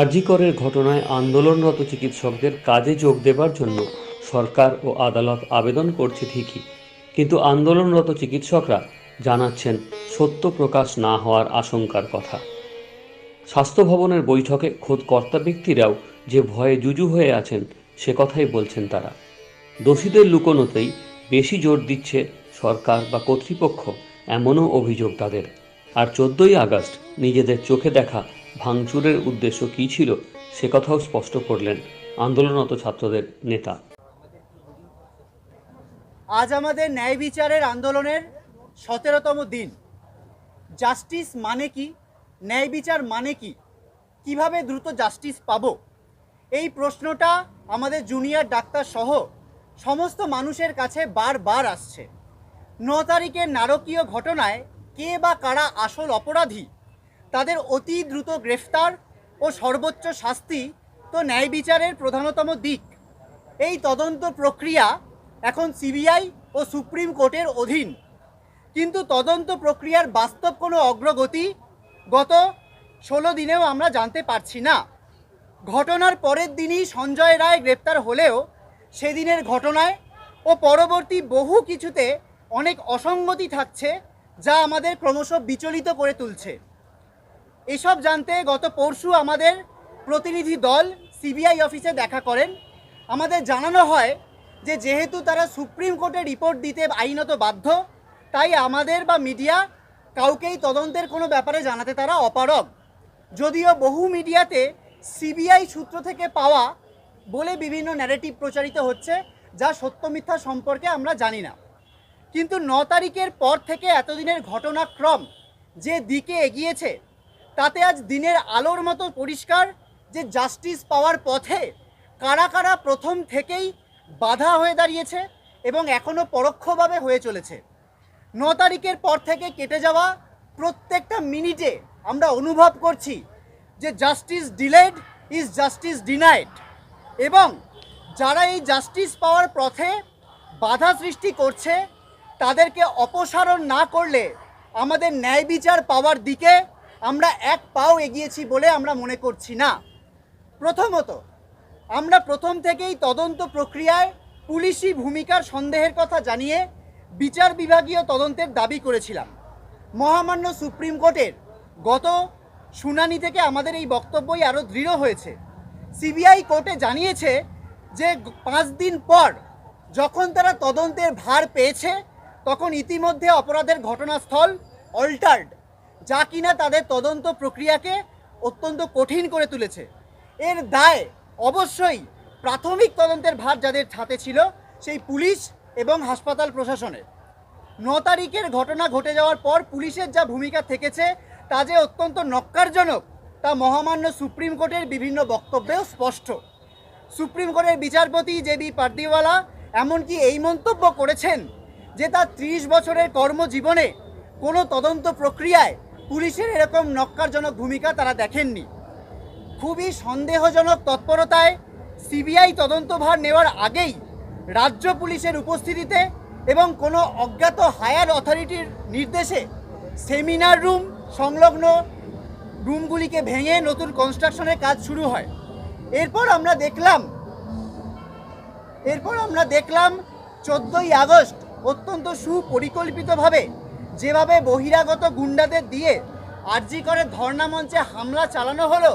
আরজিকরের ঘটনায় আন্দোলনরত চিকিৎসকদের কাজে যোগ দেবার জন্য সরকার ও আদালত আবেদন করছে ঠিকই, কিন্তু আন্দোলনরত চিকিৎসকরা জানাচ্ছেন সত্য প্রকাশ না হওয়ার আশঙ্কার কথা। স্বাস্থ্য ভবনের বৈঠকে খোদ কর্তা ব্যক্তিরাও যে ভয়ে জুজু হয়ে আছেন, সে কথাই বলছেন তারা। দোষীদের লুকোনোতেই বেশি জোর দিচ্ছে সরকার বা কর্তৃপক্ষ, এমনও অভিযোগ তাদের। আর চোদ্দই আগস্ট নিজেদের চোখে দেখা ভাঙচুরের উদ্দেশ্য কী ছিল সে কথাও স্পষ্ট করলেন আন্দোলনরত ছাত্রদের নেতা। আজ আমাদের ন্যায় বিচারের আন্দোলনের সতেরোতম দিন। জাস্টিস মানে কি? ন্যায় বিচার মানে কি? কীভাবে দ্রুত জাস্টিস পাবো? এই প্রশ্নটা আমাদের জুনিয়র ডাক্তার সহ সমস্ত মানুষের কাছে বারবার আসছে। ন তারিখের নারকীয় ঘটনায় কে বা কারা আসল অপরাধী তাদের অতি দ্রুত গ্রেফতার ও সর্বোচ্চ শাস্তি তো ন্যায় বিচারের প্রধানতম দিক। এই তদন্ত প্রক্রিয়া এখন সিবিআই ও সুপ্রিম কোর্টের অধীন। কিন্তু তদন্ত প্রক্রিয়ার বাস্তব কোনো অগ্রগতি গত ষোলো দিনেও আমরা জানতে পারছি না। ঘটনার পরের দিনই সঞ্জয় রায় গ্রেপ্তার হলেও সেদিনের ঘটনায় ও পরবর্তী বহু কিছুতে অনেক অসঙ্গতি থাকছে যা আমাদের ক্রমশ বিচলিত করে তুলছে। এসব জানতে গত পরশু আমাদের প্রতিনিধি দল সিবিআই অফিসে দেখা করেন। আমাদের জানানো হয় যে যেহেতু তারা সুপ্রিম কোর্টে রিপোর্ট দিতে আইনত বাধ্য, তাই আমাদের বা মিডিয়া কাউকেই তদন্তের কোনো ব্যাপারে জানাতে তারা অপারগ। যদিও বহু মিডিয়াতে সিবিআই সূত্র থেকে পাওয়া বলে বিভিন্ন ন্যারেটিভ প্রচারিত হচ্ছে, যা সত্য মিথ্যা সম্পর্কে আমরা জানি না। কিন্তু ন তারিখের পর থেকে এতদিনের ঘটনাক্রম যে দিকে এগিয়েছে তাতে আজ দিনের আলোর মতো পরিষ্কার যে জাস্টিস পাওয়ার পথে কারা কারা প্রথম থেকেই বাধা হয়ে দাঁড়িয়েছে এবং এখনও পরোক্ষভাবে হয়ে চলেছে। ন তারিখের পর থেকে কেটে যাওয়া প্রত্যেকটা মিনিটে আমরা অনুভব করছি যে justice delayed is justice denied এবং যারা এই জাস্টিস পাওয়ার পথে বাধা সৃষ্টি করছে, তাদেরকে অপসারণ না করলে আমাদের ন্যায় বিচার পাওয়ার দিকে আমরা এক পাও এগিয়েছি বলে আমরা মনে করছি না। প্রথমত, আমরা প্রথম থেকেই তদন্ত প্রক্রিয়ায় পুলিশি ভূমিকার সন্দেহের কথা জানিয়ে বিচার বিভাগীয় তদন্তের দাবি করেছিলাম। মহামান্য সুপ্রিম কোর্টের গত শুনানি থেকে আমাদের এই বক্তব্যই আরও দৃঢ় হয়েছে। সিবিআই কোর্টে জানিয়েছে যে পাঁচ দিন পর যখন তারা তদন্তের ভার পেয়েছে, তখন ইতিমধ্যে অপরাধের ঘটনাস্থল অল্টার্ড যা কিনা তাদের তদন্ত প্রক্রিয়াকে অত্যন্ত কঠিন করে তুলেছে। এর দায় অবশ্যই প্রাথমিক তদন্তের ভার যাদের হাতে ছিল, সেই পুলিশ এবং হাসপাতাল প্রশাসনের। ন তারিখের ঘটনা ঘটে যাওয়ার পর পুলিশের যা ভূমিকা থেকেছে, তা যে অত্যন্ত নক্কারজনক, তা মহামান্য সুপ্রিম কোর্টের বিভিন্ন বক্তব্যেও স্পষ্ট। সুপ্রিম কোর্টের বিচারপতি জে বি পার্দিওয়ালা এমনকি এই মন্তব্য করেছেন যে তার ত্রিশ বছরের কর্মজীবনে কোনো তদন্ত প্রক্রিয়ায় পুলিশের এরকম নক্কারজনক ভূমিকা তারা দেখেননি। খুবই সন্দেহজনক তৎপরতায় সিবিআই তদন্তভার নেওয়ার আগেই রাজ্য পুলিশের উপস্থিতিতে এবং কোনো অজ্ঞাত হায়ার অথরিটির নির্দেশে সেমিনার রুম, সংলগ্ন রুমগুলিকে ভেঙে নতুন কনস্ট্রাকশনের কাজ শুরু হয়। এরপর আমরা দেখলাম, এরপর আমরা দেখলাম চোদ্দোই আগস্ট অত্যন্ত সুপরিকল্পিতভাবে যেভাবে বহিরাগত গুন্ডাদের দিয়ে আরজি করে ধর্ণা মঞ্চে হামলা চালানো হলো,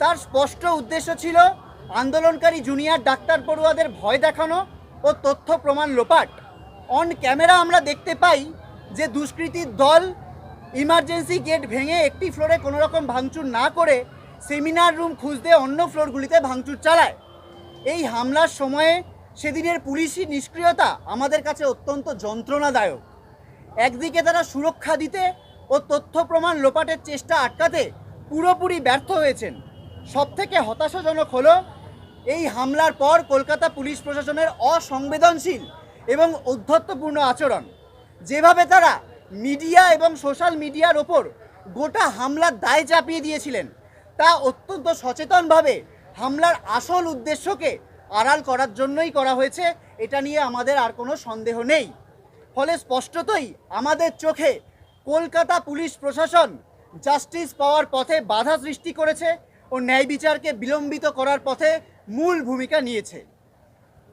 তার স্পষ্ট উদ্দেশ্য ছিল আন্দোলনকারী জুনিয়র ডাক্তার পড়ুয়াদের ভয় দেখানো ও তথ্য প্রমাণ লোপাট। অন ক্যামেরা আমরা দেখতে পাই যে দুষ্কৃতীর দল ইমার্জেন্সি গেট ভেঙে একটি ফ্লোরে কোনো রকম ভাঙচুর না করে সেমিনার রুম খুঁজতে অন্য ফ্লোরগুলিতে ভাঙচুর চালায়। এই হামলার সময়ে সেদিনের পুলিশি নিষ্ক্রিয়তা আমাদের কাছে অত্যন্ত যন্ত্রণাদায়ক। একদিকে তারা সুরক্ষা দিতে ও তথ্য প্রমাণ লোপাটের চেষ্টা আটকাতে পুরোপুরি ব্যর্থ হয়েছেন। সবথেকে হতাশাজনক হলো, এই হামলার পর কলকাতা পুলিশ প্রশাসনের অসংবেদনশীল এবং ঔদ্ধত্যপূর্ণ আচরণ। যেভাবে তারা মিডিয়া এবং সোশ্যাল মিডিয়ার ওপর গোটা হামলার দায় চাপিয়ে দিয়েছিলেন, তা অত্যন্ত সচেতনভাবে হামলার আসল উদ্দেশ্যকে আড়াল করার জন্যই করা হয়েছে, এটা নিয়ে আমাদের আর কোনো সন্দেহ নেই। ফলে স্পষ্টতই আমাদের চোখে কলকাতা পুলিশ প্রশাসন জাস্টিস পাওয়ার পথে বাধা সৃষ্টি করেছে ও ন্যায় বিচারকে বিলম্বিত করার পথে মূল ভূমিকা নিয়েছে।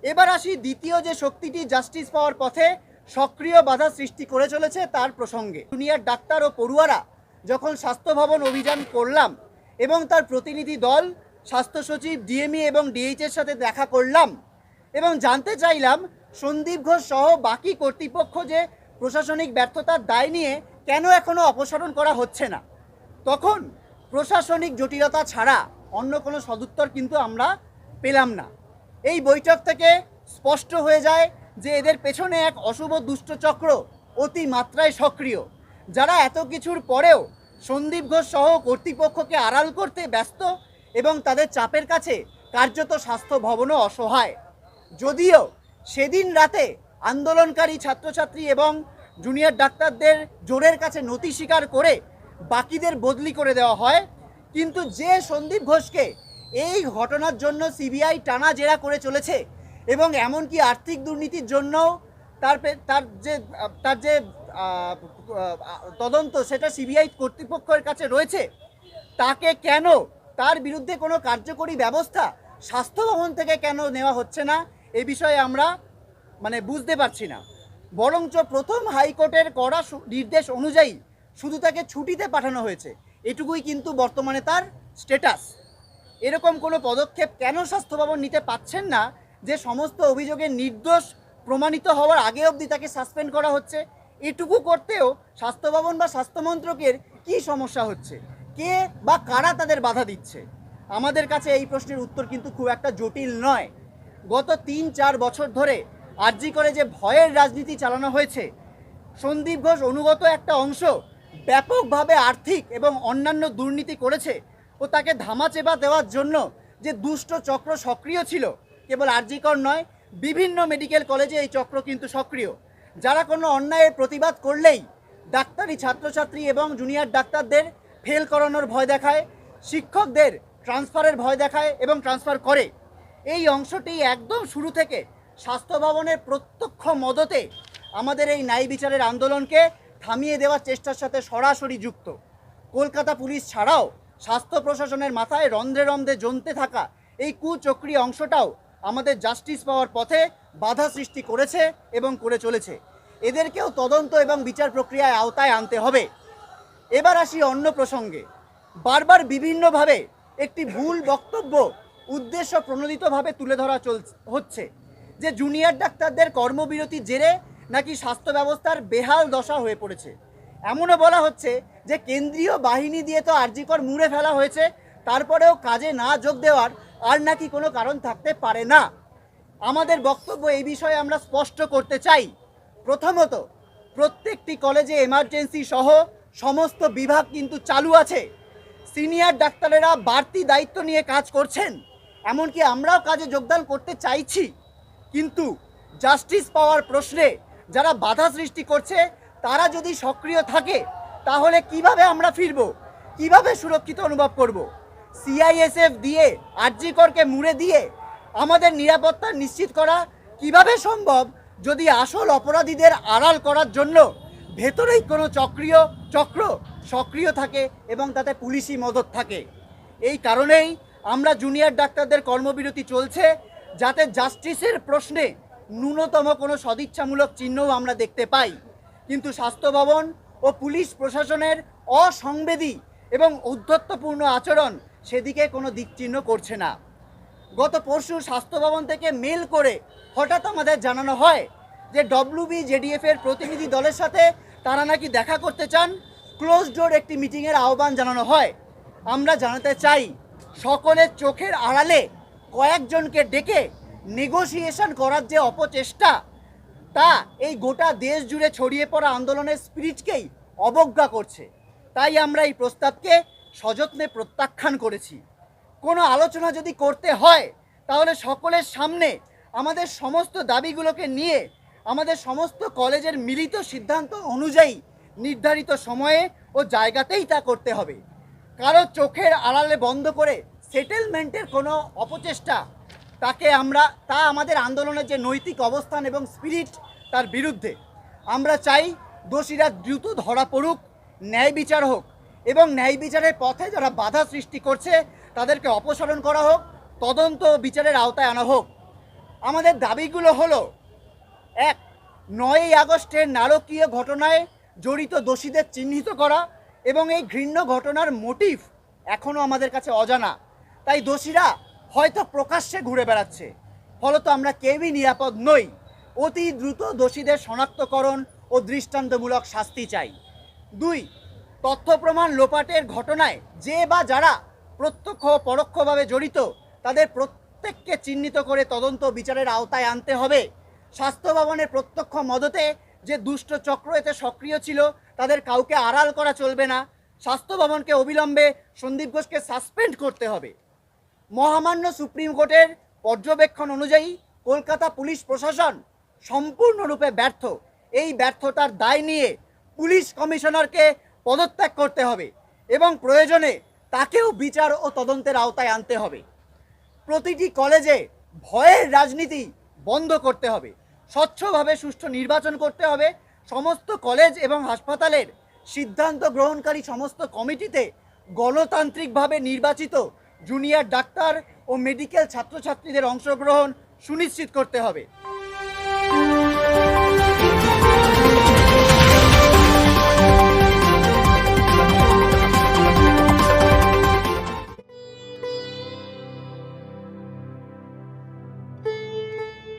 এবার আসি দ্বিতীয় যে শক্তিটি জাস্টিস পাওয়ার পথে সক্রিয় বাধা সৃষ্টি করে চলেছে তার প্রসঙ্গে। দুনিয়ার ডাক্তার ও পড়ুয়ারা যখন স্বাস্থ্য ভবন অভিযান করলাম এবং তার প্রতিনিধি দল স্বাস্থ্য সচিব ডিএমই এবং ডিএইচের সাথে দেখা করলাম এবং জানতে চাইলাম সন্দীপ ঘোষ সহ বাকি কর্তৃপক্ষ যে প্রশাসনিক ব্যর্থতার দায় নিয়ে কেন এখনও অপসারণ করা হচ্ছে না। তখন প্রশাসনিক জটিলতা ছাড়া অন্য কোনো সদুত্তর কিন্তু আমরা পেলাম না। এই বৈঠক থেকে স্পষ্ট হয়ে যায় যে এদের পেছনে এক অশুভ দুষ্টচক্র অতি মাত্রায় সক্রিয়, যারা এত কিছুর পরেও সন্দীপ ঘোষ সহ কর্তৃপক্ষকে আড়াল করতে ব্যস্ত এবং তাদের চাপের কাছে কার্যত স্বাস্থ্য ভবনও অসহায়। যদিও সেদিন রাতে আন্দোলনকারী ছাত্রছাত্রী এবং জুনিয়র ডাক্তারদের জোরের কাছে নথি স্বীকার করে বাকিদের বদলি করে দেওয়া হয়, কিন্তু যে সন্দীপ ঘোষকে এই ঘটনার জন্য সিবিআই টানা জেরা করে চলেছে এবং এমনকি আর্থিক দুর্নীতির জন্য তার তার যে তার যে তদন্ত সেটা সিবিআই কর্তৃপক্ষের কাছে রয়েছে, তাকে কেন তার বিরুদ্ধে কোনো কার্যকরী ব্যবস্থা স্বাস্থ্য ভবন থেকে কেন নেওয়া হচ্ছে না, এ বিষয়ে আমরা মানে বুঝতে পারছি না। বরঞ্চ প্রথম হাইকোর্টের করা নির্দেশ অনুযায়ী শুধু তাকে ছুটিতে পাঠানো হয়েছে। এটুকুই কিন্তু বর্তমানে তার স্ট্যাটাস। এরকম কোনো পদক্ষেপ কেন স্বাস্থ্য ভবন নিতে পাচ্ছেন না, যে সমস্ত অভিযোগের নির্দোষ প্রমাণিত হওয়ার আগে অবধি তাকে সাসপেন্ড করা হচ্ছে, এটুকু করতেও স্বাস্থ্য ভবন বা স্বাস্থ্য মন্ত্রকের কী সমস্যা হচ্ছে? কে বা কারা তাদের বাধা দিচ্ছে? আমাদের কাছে এই প্রশ্নের উত্তর কিন্তু খুব একটা জটিল নয়। গত তিন চার বছর ধরে আর্জি করে যে ভয়ের রাজনীতি চালানো হয়েছে, সন্দীপ ঘোষ অনুগত একটা অংশ ব্যাপকভাবে আর্থিক এবং অন্যান্য দুর্নীতি করেছে ও তাকে ধামাচেপা দেওয়ার জন্য যে দুষ্ট চক্র সক্রিয় ছিল, কেবল আরজিকর নয়, বিভিন্ন মেডিকেল কলেজে এই চক্র কিন্তু সক্রিয়। যারা কোনো অন্যায়ের প্রতিবাদ করলেই ডাক্তারি ছাত্রছাত্রী এবং জুনিয়র ডাক্তারদের ফেল করানোর ভয় দেখায়, শিক্ষকদের ট্রান্সফারের ভয় দেখায় এবং ট্রান্সফার করে। এই অংশটি একদম শুরু থেকে স্বাস্থ্য ভবনের প্রত্যক্ষ মদতে আমাদের এই ন্যায় বিচারের আন্দোলনকে থামিয়ে দেওয়ার চেষ্টার সাথে সরাসরি যুক্ত। কলকাতা পুলিশ ছাড়াও স্বাস্থ্য প্রশাসনের মাথায় রন্ধ্রে রন্ধ্রে জমতে থাকা এই কুচক্রী অংশটাও আমাদের জাস্টিস পাওয়ার পথে বাধা সৃষ্টি করেছে এবং করে চলেছে। এদেরকেও তদন্ত এবং বিচার প্রক্রিয়ায় আওতায় আনতে হবে। এবার আসি অন্য প্রসঙ্গে। বারবার বিভিন্নভাবে একটি ভুল বক্তব্য উদ্দেশ্য প্রণোদিতভাবে তুলে ধরা চল হচ্ছে যে জুনিয়র ডাক্তারদের কর্মবিরতির জেরে নাকি স্বাস্থ্য ব্যবস্থার বেহাল দশা হয়ে পড়েছে। এমনও বলা হচ্ছে যে কেন্দ্রীয় বাহিনী দিয়ে তো আর্জিকর মুড়ে ফেলা হয়েছে, তারপরেও কাজে না যোগ দেওয়ার আর নাকি কোনো কারণ থাকতে পারে না। আমাদের বক্তব্য এই বিষয়ে আমরা স্পষ্ট করতে চাই। প্রথমত, প্রত্যেকটি কলেজে এমার্জেন্সি সহ সমস্ত বিভাগ কিন্তু চালু আছে। সিনিয়র ডাক্তারেরা বাড়তি দায়িত্ব নিয়ে কাজ করছেন। এমনকি আমরাও কাজে যোগদান করতে চাইছি। কিন্তু জাস্টিস পাওয়ার প্রশ্নে যারা বাধা সৃষ্টি করছে, তারা যদি সক্রিয় থাকে, তাহলে কীভাবে আমরা ফিরব? কীভাবে সুরক্ষিত অনুভব করব? সিআইএসএফ দিয়ে আরজিকরকে মুড়ে দিয়ে, আমাদের নিরাপত্তা নিশ্চিত করা কীভাবে সম্ভব? যদি আসল অপরাধীদের আড়াল করার জন্য ভেতরেই কোনো চক্রীয় চক্র সক্রিয় থাকে এবং তাতে পুলিশি মদত থাকে। এই কারণেই আমরা জুনিয়র ডাক্তারদের কর্মবিরতি চলছে যাতে জাস্টিসের প্রশ্নে ন্যূনতম কোনো সদিচ্ছামূলক চিহ্নও আমরা দেখতে পাই। কিন্তু স্বাস্থ্য ভবন ও পুলিশ প্রশাসনের অসংবেদী এবং ঔদ্ধত্যপূর্ণ আচরণ সেদিকে কোনো দিকচিহ্ন করছে না। গত পরশু স্বাস্থ্য ভবন থেকে মেল করে হঠাৎ আমাদের জানানো হয় যে ডব্লিউবি জেডিএফের প্রতিনিধি দলের সাথে তারা নাকি দেখা করতে চান? ক্লোজ ডোর একটি মিটিংয়ের আহ্বান জানানো হয়। আমরা জানাতে চাই, সকলের চোখের আড়ালে কয়েকজনকে ডেকে নেগোসিয়েশন করার যে অপচেষ্টা, তা এই গোটা দেশ জুড়ে ছড়িয়ে পড়া আন্দোলনের স্পিরিটকেই অবজ্ঞা করছে। তাই আমরা এই প্রস্তাবকে সযত্নে প্রত্যাখ্যান করেছি। কোনো আলোচনা যদি করতে হয়, তাহলে সকলের সামনে আমাদের সমস্ত দাবিগুলোকে নিয়ে আমাদের সমস্ত কলেজের মিলিত সিদ্ধান্ত অনুযায়ী নির্ধারিত সময়ে ও জায়গাতেই তা করতে হবে। কারও চোখের আড়ালে বন্ধ করে সেটেলমেন্টের কোনো অপচেষ্টা, তাকে আমরা, তা আমাদের আন্দোলনের যে নৈতিক অবস্থান এবং স্পিরিট, তার বিরুদ্ধে। আমরা চাই দোষীরা দ্রুত ধরা পড়ুক, ন্যায় বিচার হোক এবং ন্যায় বিচারের পথে যারা বাধা সৃষ্টি করছে, তাদেরকে অপসারণ করা হোক, তদন্ত বিচারের আওতায় আনা হোক। আমাদের দাবিগুলো হলো এক, নয়ই আগস্টের নারকীয় ঘটনায় জড়িত দোষীদের চিহ্নিত করা এবং এই ঘৃণ্য ঘটনার মোটিভ এখনও আমাদের কাছে অজানা। তাই দোষীরা হয়তো প্রকাশ্যে ঘুরে বেড়াচ্ছে। ফলত আমরা কেউই নিরাপদ নই। অতি দ্রুত দোষীদের শনাক্তকরণ ও দৃষ্টান্তমূলক শাস্তি চাই। দুই, তথ্য প্রমাণ লোপাটের ঘটনায় যে বা যারা প্রত্যক্ষ ও পরোক্ষভাবে জড়িত, তাদের প্রত্যেককে চিহ্নিত করে তদন্ত বিচারের আওতায় আনতে হবে। স্বাস্থ্য ভবনের প্রত্যক্ষ মদতে যে দুষ্ট চক্র এতে সক্রিয় ছিল, তাদের কাউকে আড়াল করা চলবে না। স্বাস্থ্য ভবনকে অবিলম্বে সন্দীপ ঘোষকে সাসপেন্ড করতে হবে। মহামান্য সুপ্রিম কোর্টের পর্যবেক্ষণ অনুযায়ী কলকাতা পুলিশ প্রশাসন সম্পূর্ণরূপে ব্যর্থ। এই ব্যর্থতার দায় নিয়ে পুলিশ কমিশনারকে পদত্যাগ করতে হবে এবং প্রয়োজনে তাকেও বিচার ও তদন্তের আওতায় আনতে হবে। প্রতিটি কলেজে ভয়ের রাজনীতি বন্ধ করতে হবে। স্বচ্ছভাবে সুষ্ঠু নির্বাচন করতে হবে। সমস্ত কলেজ এবং হাসপাতালের সিদ্ধান্ত গ্রহণকারী সমস্ত কমিটিতে গণতান্ত্রিকভাবে নির্বাচিত জুনিয়র ডাক্তার ও মেডিকেল ছাত্রছাত্রীদের অংশগ্রহণ সুনিশ্চিত করতে হবে।